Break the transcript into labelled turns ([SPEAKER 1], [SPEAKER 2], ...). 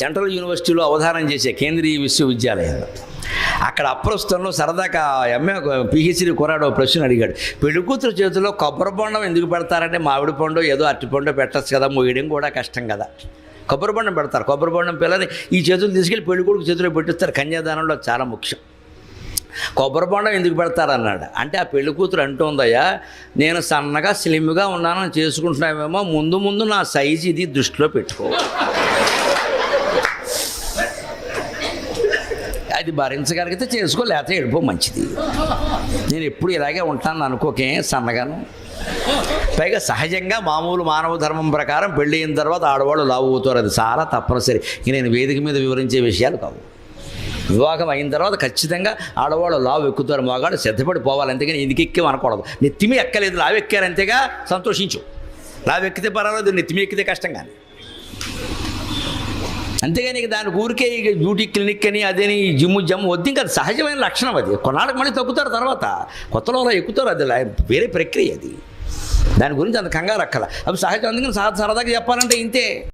[SPEAKER 1] Central యూనివర్సిటీలో అవధానం చేసే కేంద్రీయ విశ్వవిద్యాలయంలో అక్కడ అప్రస్తుతంలో సరదాగా ఎంఏ పిహెచ్డి కురాడు ఒక ప్రశ్న అడిగాడు. పెళ్ళి కూతురు చేతిలో కొబ్బరి బొండం ఎందుకు పెడతారంటే మామిడి పండు ఏదో అరటి పండు పెట్టచ్చు కదా మోయడం కూడా కష్టం కదా. కొబ్బరి బొండం పెడతారు కొబ్బరి బొండం పిల్లని ఈ చేతులు తీసుకెళ్ళి పెళ్ళి కొడుకు చేతిలో పెట్టిస్తారు కన్యాదానంలో చాలా ముఖ్యం. కొబ్బరి బొండం ఎందుకు పెడతారన్నాడు? అంటే ఆ పెళ్ళి కూతురు అంటుందయ్యా నేను సన్నగా స్లిమ్గా ఉన్నానని చేసుకుంటున్నామేమో ముందు ముందు నా సైజు ఇది దృష్టిలో పెట్టుకో. అది భరించగలిగితే చేసుకో లేకపోతే వెళ్ళిపో మంచిది. నేను ఎప్పుడు ఇలాగే ఉంటాను అనుకోకే సన్నగాను. పైగా సహజంగా మామూలు మానవ ధర్మం ప్రకారం పెళ్ళి అయిన తర్వాత ఆడవాళ్ళు లావు అవుతారు. అది చాలా తప్పనిసరి. ఇక నేను వేదిక మీద వివరించే విషయాలు కావు. వివాహం అయిన తర్వాత ఖచ్చితంగా ఆడవాళ్ళు లావు ఎక్కుతారు. మగాడు శ్రద్ధపడి పోవాలి అంతేగాని ఎందుకు ఎక్కే అనకూడదు నెత్తిమి ఎక్కలేదు లావు ఎక్కారు అంతేగా సంతోషించు. లావు ఎక్కితే పర్వాలేదు నెత్తిమి ఎక్కితే కష్టం కానీ. అంతేగాని ఇక దాని ఊరికే ఇక బ్యూటీ క్లినిక్ అని అదేని జిమ్ జిమ్ము జమ్ము వద్దు. ఇంకా అది సహజమైన లక్షణం అది. కొన్నాళ్ళకి మళ్ళీ తగ్గుతారు తర్వాత. కొత్తలో అలా ఎక్కుతారు అది. వేరే ప్రక్రియ అది. దాని గురించి అంత కంగారు అక్కల. అవి సహజం. అందుకని సహజ సరదాగా చెప్పాలంటే ఇంతే.